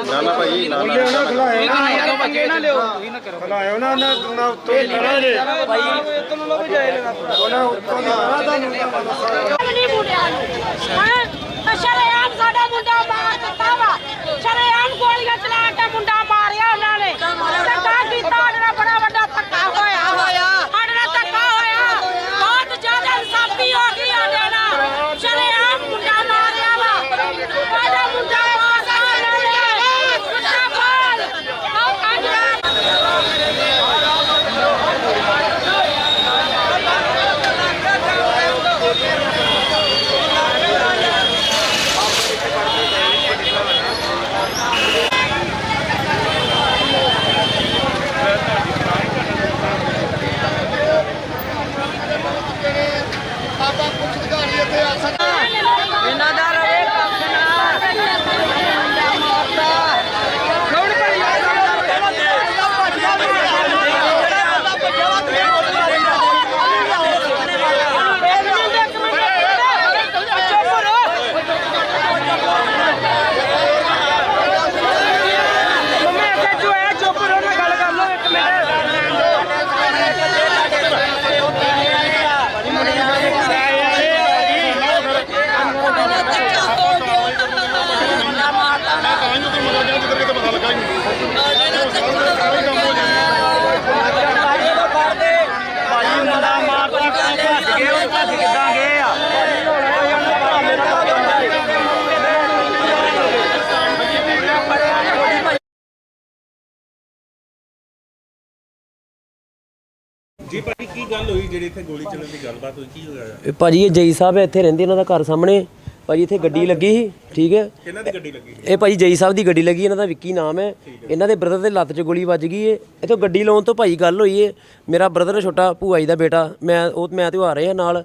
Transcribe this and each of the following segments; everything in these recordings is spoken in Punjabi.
ਨਾ ਨਾ ਭਾਈ ਨਾ ਨਾ। ਪੰਗੇ ਨਾ ਲਿਓ ਖਲਾਇਆ ਉਹਨਾਂ ਨੇ ਨਾ ਉੱਤੋਂ ਕਰਾਂਗੇ। ਭਾਈ। ਉਹਨਾਂ ਉੱਤੋਂ ਦੀ ਕਰਾ ਤੁਹਾਨੂੰ ਨਹੀਂ ਮੁੰਡਿਆਂ ਨੂੰ। ਹੈਂ? ਤਾਂ ਸ਼ਰੇਆਮ ਸਾਡਾ ਮੁੰਡਾ ਮਾਰ ਦਿੱਤਾ ਵਾ। ਸ਼ਰੇਆਮ ਗੋਲੀਆਂ ਚਲਾ ਕੇ ਮੁੰਡਾ ਮਾਰਿਆ ਉਹਨਾਂ ਨੇ ਤੇ ਤਾਂ ਕੀਤਾ ਸਾਡੇ ਨਾਲ ਬੜਾ ਵੱਡਾ ਧੱਕਾ ਹੋਇਆ ਸਾਡੇ ਨਾਲ ਧੱਕਾ ਹੋਇਆ ਬਹੁਤ ਜ਼ਿਆਦਾ ਇਨਸਾਫੀ ਹੋ ਗਈ ਸਾਡੇ ਨਾਲ ਸ਼ਰੇਆਮ ਮੁੰਡਾ ਮਾਰਿਆ ਵਾ ਸਾਡਾ ਮੁੰਡਾ ਮਾਰਿਆ ਉਹਨਾਂ ਨੇ ਕੁੱਤਾ ਬਾਲ ਆਹ ਅੱਜ ਇਹਨਾਂ ਦਾ ਰਵੇ ਕੱਖ ਨਾ ਜੀ ਭਾਈ ਕੀ ਗੱਲ ਹੋਈ? ਜਿਹੜੀ ਇੱਥੇ ਗੋਲੀ ਚੱਲਣ ਦੀ ਗੱਲਬਾਤ ਹੋਈ, ਕੀ ਹੋਇਆ? ਇਹ ਭਾਜੀ, ਇਹ ਜਈ ਸਾਹਿਬ ਇੱਥੇ ਰਹਿੰਦੇ, ਇਹਨਾਂ ਦਾ ਘਰ ਸਾਹਮਣੇ। ਭਾਜੀ ਇੱਥੇ ਗੱਡੀ ਲੱਗੀ ਸੀ ਠੀਕ ਹੈ? ਕਿਹਨਾਂ ਦੀ ਗੱਡੀ ਲੱਗੀ? ਇਹ ਭਾਜੀ ਜਈ ਸਾਹਿਬ ਦੀ ਗੱਡੀ ਲੱਗੀ ਇਹਨਾਂ ਦਾ ਵਿੱਕੀ ਨਾਮ ਹੈ। ਇਹਨਾਂ ਦੇ ਬ੍ਰਦਰ ਦੇ ਲੱਤ 'ਚ ਗੋਲੀ ਵੱਜ ਗਈ ਏ। ਇਥੋਂ ਗੱਡੀ ਲਾਉਣ ਤੋਂ ਭਾਈ ਗੱਲ ਹੋਈ ਏ। ਮੇਰਾ ਬ੍ਰਦਰ ਛੋਟਾ ਭੂਆ ਜੀ ਦਾ ਬੇਟਾ ਮੈਂ ਉਹ ਮੈਂ ਤੇ ਉਹ ਆ ਰਹੇ ਆ ਨਾਲ।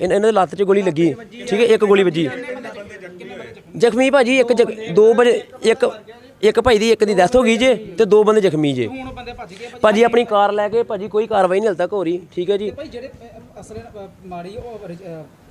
ਇਹਨਾਂ ਦੇ ਲੱਤ 'ਚ ਗੋਲੀ ਲੱਗੀ। ਠੀਕ ਹੈ, ਇੱਕ ਗੋਲੀ ਵੱਜੀ। ਜ਼ਖਮੀ ਭਾਜੀ, ਇੱਕ ਦੋ ਵਜੇ ਇੱਕ ਇੱਕ ਭਾਈ ਦੀ, ਇੱਕ ਦੀ ਡੈਥ ਹੋ ਗਈ ਜੇ, ਤੇ ਦੋ ਬੰਦੇ ਜ਼ਖਮੀ ਜੇ। ਹੁਣ ਬੰਦੇ ਭੱਜ ਗਏ ਭਾਜੀ ਆਪਣੀ ਕਾਰ ਲੈ ਕੇ ਭਾਜੀ, ਕੋਈ ਕਾਰਵਾਈ ਨਹੀਂ ਹਲ ਤੱਕ ਹੋ ਰਹੀ। ਠੀਕ ਹੈ ਜੀ। ਭਾਈ, ਜਿਹੜੇ ਅਸਲ ਮਾੜੀ ਉਹ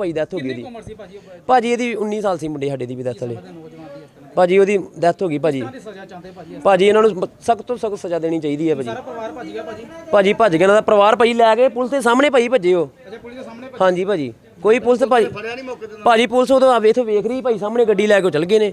ਭਾਈ ਡੈਥ ਹੋ ਗਈ ਉਹਦੀ। ਉਮਰ ਸੀ ਭਾਜੀ ਉਹ ਭਾਜੀ? ਇਹਦੀ 19 ਸਾਲ ਸੀ ਮੁੰਡੇ ਸਾਡੇ ਦੀ ਵੀ ਡੈਥ ਵਾਲੇ। ਭਾਜੀ ਉਹਦੀ ਡੈਥ ਹੋ ਗਈ ਭਾਜੀ। ਦੀ ਸਜ਼ਾ ਚਾਹੁੰਦੇ ਭਾਜੀ ਭਾਜੀ ਇਹਨਾਂ ਨੂੰ ਸਖਤ ਤੋਂ ਸਖਤ ਸਜ਼ਾ ਦੇਣੀ ਚਾਹੀਦੀ ਹੈ ਭਾਜੀ। ਸਾਰਾ ਪਰਿਵਾਰ ਭੱਜ ਗਿਆ ਭਾਜੀ? ਭਾਜੀ ਭੱਜ ਗਿਆ ਇਹਨਾਂ ਦਾ ਪਰਿਵਾਰ ਭਾਜੀ ਲੈ ਕੇ ਪੁਲਿਸ ਦੇ ਸਾਹਮਣੇ ਭੱਜੇ ਹੋ ਅੱਛਾ ਪੁਲਿਸ ਦੇ ਸਾਹਮਣੇ ਹਾਂਜੀ ਭਾਜੀ ਕੋਈ ਪੁਲਿਸ ਭਾਜੀ ਭਾਜੀ ਪੁਲਿਸ ਉਦੋਂ ਆਵੇ ਇੱਥੇ ਵੇਖ ਰਹੀ ਭਾਈ ਸਾਹਮਣੇ ਗੱਡੀ ਲੈ ਕੇ ਉਹ ਚਲ ਗਏ ਨੇ।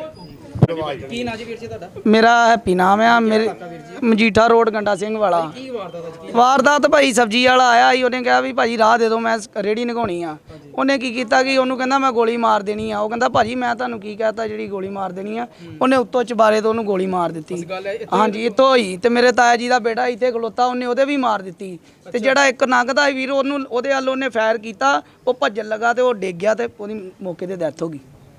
ਕੀ ਨਾਂ ਜੀ ਵੀਰ ਜੀ ਤੁਹਾਡਾ? ਮੇਰਾ ਹੈਪੀ ਨਾਮ ਆ ਮੇਰੇ ਮਜੀਠਾ ਰੋਡ ਗੰਡਾ ਸਿੰਘ ਵਾਲਾ। ਕੀ ਵਾਰਦਾਤ ਅੱਜ ਕੀ ਵਾਰਦਾਤ ਭਾਈ ਸਬਜੀ ਵਾਲਾ ਆਇਆ ਸੀ ਉਹਨੇ ਕਿਹਾ ਵੀ ਭਾਜੀ ਰਾਹ ਦੇ ਦਿਓ ਮੈਂ ਰੇੜੀ ਨਗਾਉਣੀ ਆ। ਉਹਨੇ ਕੀ ਕੀਤਾ ਕਿ ਉਹਨੂੰ ਕਹਿੰਦਾ ਮੈਂ ਗੋਲੀ ਮਾਰ ਦੇਣੀ ਆ। ਉਹ ਕਹਿੰਦਾ ਭਾਜੀ ਮੈਂ ਤੁਹਾਨੂੰ ਕੀ ਕਹਤਾ ਜਿਹੜੀ ਗੋਲੀ ਮਾਰ ਦੇਣੀ ਆ ਉਹਨੇ ਉੱਤੋਂ ਚਬਾਰੇ ਤੋਂ ਉਹਨੂੰ ਗੋਲੀ ਮਾਰ ਦਿੱਤੀ। ਹਾਂਜੀ ਇੱਥੋਂ ਹੋਈ ਤੇ ਮੇਰੇ ਤਾਇਆ ਜੀ ਦਾ ਬੇਟਾ ਇੱਥੇ ਖਲੋਤਾ ਉਹਨੇ ਉਹਦੇ ਵੀ ਮਾਰ ਦਿੱਤੀ। ਤੇ ਜਿਹੜਾ ਇੱਕ ਨੰਗਦਾ ਵੀਰ ਉਹਨੂੰ ਉਹਦੇ ਵੱਲ ਉਹਨੇ ਫਾਇਰ ਕੀਤਾ ਉਹ ਭੱਜਣ ਲੱਗਾ ਤੇ ਉਹ ਡਿੱਗ ਗਿਆ ਤੇ ਉਹਦੀ ਮੌਕੇ ਤੇ ਡੈਥ ਹੋ ਗਈ।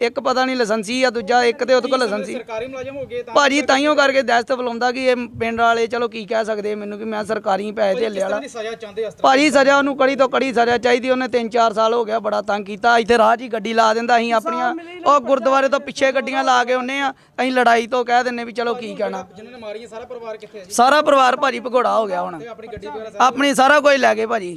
ਇੱਕ ਪਤਾ ਨਹੀਂ ਲਾਇਸੈਂਸੀ ਆ ਦੂਜਾ ਇੱਕ ਤੇ ਉਹਦੇ ਕੋਲ ਲਾਇਸੈਂਸੀ। ਸਰਕਾਰੀ ਮੁਲਾਜ਼ਮ ਹੋ ਗਏ ਤਾਂ ਭਾਜੀ ਤਾਈਓ ਕਰਕੇ ਦਹਿਸ਼ਤ ਬੁਲਾਉਂਦਾ ਕਿ ਇਹ ਪਿੰਡ ਵਾਲੇ ਚਲੋ ਕੀ ਕਹਿ ਸਕਦੇ ਮੈਨੂੰ ਕਿ ਮੈਂ ਸਰਕਾਰੀ ਪੈਸੇ ਢੇਲੇ ਵਾਲਾ। ਦੀ ਸਜ਼ਾ ਚਾਹੁੰਦੇ ਇਸ ਤਰ੍ਹਾਂ ਭਾਜੀ ਸਜ਼ਾ ਉਹਨੂੰ ਕੜੀ ਤੋਂ ਕੜੀ ਸਜ਼ਾ ਚਾਹੀਦੀ ਉਹਨੇ 3-4 ਸਾਲ ਹੋ ਗਿਆ ਬੜਾ ਤੰਗ ਕੀਤਾ। ਇੱਥੇ ਰਾਹ 'ਚ ਹੀ ਗੱਡੀ ਲਾ ਦਿੰਦਾ ਅਸੀਂ ਆਪਣੀਆਂ ਉਹ ਗੁਰਦੁਆਰੇ ਤੋਂ ਪਿੱਛੇ ਗੱਡੀਆਂ ਲਾ ਕੇ ਉਹਨੇ ਆ ਅਸੀਂ ਲੜਾਈ ਤੋਂ ਕਹਿ ਦਿੰਨੇ ਵੀ ਚਲੋ ਕੀ ਕਹਿਣਾ। ਜਿਨ੍ਹਾਂ ਨੇ ਮਾਰੀ ਹੈ ਸਾਰਾ ਪਰਿਵਾਰ ਕਿੱਥੇ ਹੈ ਜੀ? ਸਾਰਾ ਪਰਿਵਾਰ ਭਾਜੀ ਭਗੋੜਾ ਹੋ ਗਿਆ ਹੁਣ। ਆਪਣੀ ਗੱਡੀ ਵਗੈਰਾ ਸਾਰਾ ਆਪਣੀ ਸਾਰਾ ਕੁਝ ਲੈ ਗਏ ਭਾਜੀ।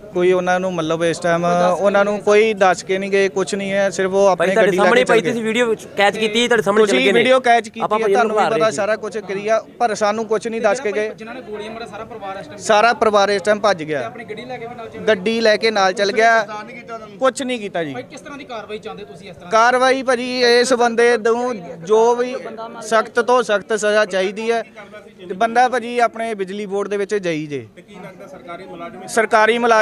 ਕੋਈ ਉਹਨਾਂ ਨੂੰ ਮਤਲਬ ਇਸ ਟਾਈਮ ਉਹਨਾਂ ਨੂੰ ਕੋਈ ਦੱਸ ਕੇ ਨਹੀਂ ਗਏ ਕੁਝ ਨਹੀਂ ਹੈ ਸਿਰਫ ਉਹ ਭਾਈ ਆਪਣੇ ਤੁਹਾਡੇ ਗੱਡੀ ਲੈ ਸਾਹਮਣੇ ਕੇ ਭਾਈ ਚੱਲ ਤੁਸੀਂ ਗਏ ਵੀਡੀਓ ਕੈਚ ਕੀਤੀ ਤੁਹਾਡੇ ਸਾਹਮਣੇ ਚੱਲ ਤੁਸੀਂ ਗਏ ਨੇ। ਵੀਡੀਓ ਕੈਚ ਕੀਤੀ ਹੈ ਤੁਹਾਨੂੰ ਵੀ ਪਤਾ ਸਾਰਾ ਕੁਝ ਕਰੀਆ ਪਰ ਸਾਨੂੰ ਕੁਝ ਨਹੀਂ ਦੱਸ ਕੇ ਗਏ। ਜਿਨ੍ਹਾਂ ਨੇ ਗੋਲੀਆਂ ਮਾਰਿਆ ਸਾਰਾ ਪਰਿਵਾਰ ਇਸ ਟਾਈਮ ਸਾਰਾ ਪਰਿਵਾਰ ਇਸ ਟਾਈਮ ਭੱਜ ਗਿਆ। ਆਪਣੀ ਗੱਡੀ ਲੈ ਕੇ ਵੀ ਨਾਲ ਚੱਲ ਗੱਡੀ ਲੈ ਕੇ ਨਾਲ ਚੱਲ ਗਿਆ। ਕੁਝ ਨਹੀਂ ਕੀਤਾ ਜੀ। ਭਾਈ ਕਿਸ ਤਰ੍ਹਾਂ ਦੀ ਕਾਰਵਾਈ ਚਾਹੁੰਦੇ ਤੁਸੀਂ ਇਸ ਤਰ੍ਹਾਂ ਕਾਰਵਾਈ ਭਾਜੀ ਇਸ ਬੰਦੇ ਨੂੰ ਜੋ ਵੀ ਸਖਤ ਤੋਂ ਸਖਤ ਸਜ਼ਾ ਚਾਹੀਦੀ ਹੈ ਤੇ ਬੰਦਾ ਭਾਜੀ ਆਪਣੇ ਬਿਜਲੀ ਬੋਰਡ ਦੇ ਵਿੱਚ ਜਾਈ ਜੇ। ਤੇ ਕੀ ਲੱਗਦਾ ਸਰਕਾਰੀ ਮੁਲਾਜ਼ਮ ਸਰਕਾਰੀ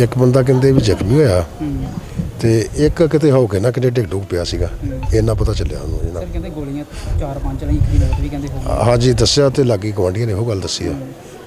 ਇੱਕ ਬੰਦਾ ਕਹਿੰਦੇ ਵੀ ਜ਼ਖਮੀ ਹੋਇਆ ਤੇ ਇੱਕ ਕਿਤੇ ਹੋ ਕੇ ਨਾ ਕਿਤੇ ਡਿੱਗ ਡੁੱਗ ਪਿਆ ਸੀਗਾ। ਇੰਨਾ ਪਤਾ ਚੱਲਿਆ ਉਹਨੂੰ ਜੀ ਨਾ। ਸਰ ਕਹਿੰਦੇ ਗੋਲੀਆਂ ਚਾਰ ਪੰਜ ਚਲਾਈ ਇੱਕ ਦੀ ਮੌਤ ਵੀ ਕਹਿੰਦੇ ਹੋ ਗਈ। ਹਾਂਜੀ ਦੱਸਿਆ ਤੇ ਲਾਗੀ ਗਵਾਂਢੀਆਂ ਨੇ ਉਹ ਗੱਲ ਦੱਸੀ ਆ।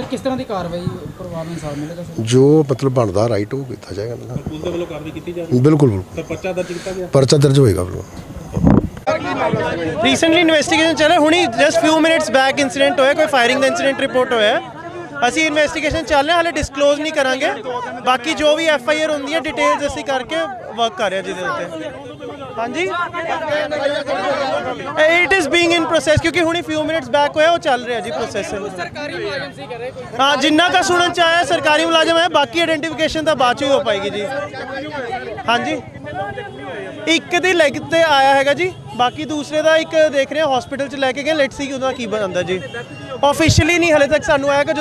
ਸਰ ਕਿਸ ਤਰ੍ਹਾਂ ਦੀ ਕਾਰਵਾਈ ਪਰਿਵਾਰ ਨੂੰ ਇਨਸਾਫ ਮਿਲੇਗਾ ਸਰ? ਜੋ ਮਤਲਬ ਬਣਦਾ ਰਾਈਟ ਉਹ ਕੀਤਾ ਜਾਏਗਾ ਨਾ। ਪੁਲਿਸ ਦੇ ਵੱਲੋਂ ਕਾਰਵਾਈ ਕੀਤੀ ਜਾ ਰਹੀ ਬਿਲਕੁਲ ਬਿਲਕੁਲ। ਤਾਂ ਪਰਚਾ ਦਰਜ ਕੀਤਾ ਗਿਆ? ਪਰਚਾ ਦਰਜ ਹੋਏਗਾ ਬਿਲਕੁਲ ਰੀਸੈਂਟਲੀ ਇਨਵੈਸਟੀਗੇਸ਼ਨ ਚੱਲ ਰਿਹਾ ਹੁਣੀ just few minutes back incident ਹੋਇਆ ਕੋਈ ਫਾਇਰਿੰਗ ਦਾ ਇਨਸੀਡੈਂਟ ਰਿਪੋਰਟ ਹੋਇਆ। ਅਸੀਂ ਇਨਵੈਸਟੀਗੇਸ਼ਨ ਚੱਲ ਰਿਹਾ ਹਾਲੇ ਡਿਸਕਲੋਜ਼ ਨਹੀਂ ਕਰਾਂਗੇ। ਬਾਕੀ ਜੋ ਵੀ ਐਫ ਆਈ ਆਰ ਹੁੰਦੀ ਹੈ ਡਿਟੇਲਸ ਅਸੀਂ ਕਰਕੇ ਵਰਕ ਕਰ ਰਹੇ ਜਿਹਦੇ ਉੱਤੇ। ਹਾਂਜੀ? It is being in process ਕਿਉਂਕਿ ਹੁਣੀ ਫਿਊ ਮਿੰਟਸ ਬੈਕ ਹੋਇਆ ਉਹ ਚੱਲ ਰਿਹਾ ਜੀ ਪ੍ਰੋਸੈਸ ਸਰਕਾਰੀ ਮੁਲਾਜ਼ਮ ਸੀ ਕਰੇ ਕੋਈ ਹਾਂ ਜਿੰਨਾ ਕਾ ਸੁਣਨ ਚ ਆਇਆ ਸਰਕਾਰੀ ਮੁਲਾਜ਼ਮ ਹੈ ਬਾਕੀ ਆਇਡੈਂਟੀਫਿਕੇਸ਼ਨ ਤਾਂ ਬਾਅਦ ਚ ਹੀ ਹੋ ਪਾਏਗੀ ਜੀ। ਹਾਂਜੀ? ਇੱਕ ਦੀ ਲੈਗ ਤੇ ਆਇਆ ਹੈਗਾ ਜੀ ਬਾਕੀ ਦੂਸਰੇ ਦਾ ਇੱਕ ਦੇਖ ਰਹੇ ਹਾਂ ਹਸਪੀਟਲ ਚ ਲੈ ਕੇ ਗਏ ਲੈਟਸ ਸੀ ਉਹਦਾ ਕੀ ਬਣਦਾ ਜੀ। ਆਫੀਸ਼ੀਅਲੀ ਨਹੀਂ ਹਲੇ ਤੱਕ ਸਾਨੂੰ ਆਇਆ ਕਿ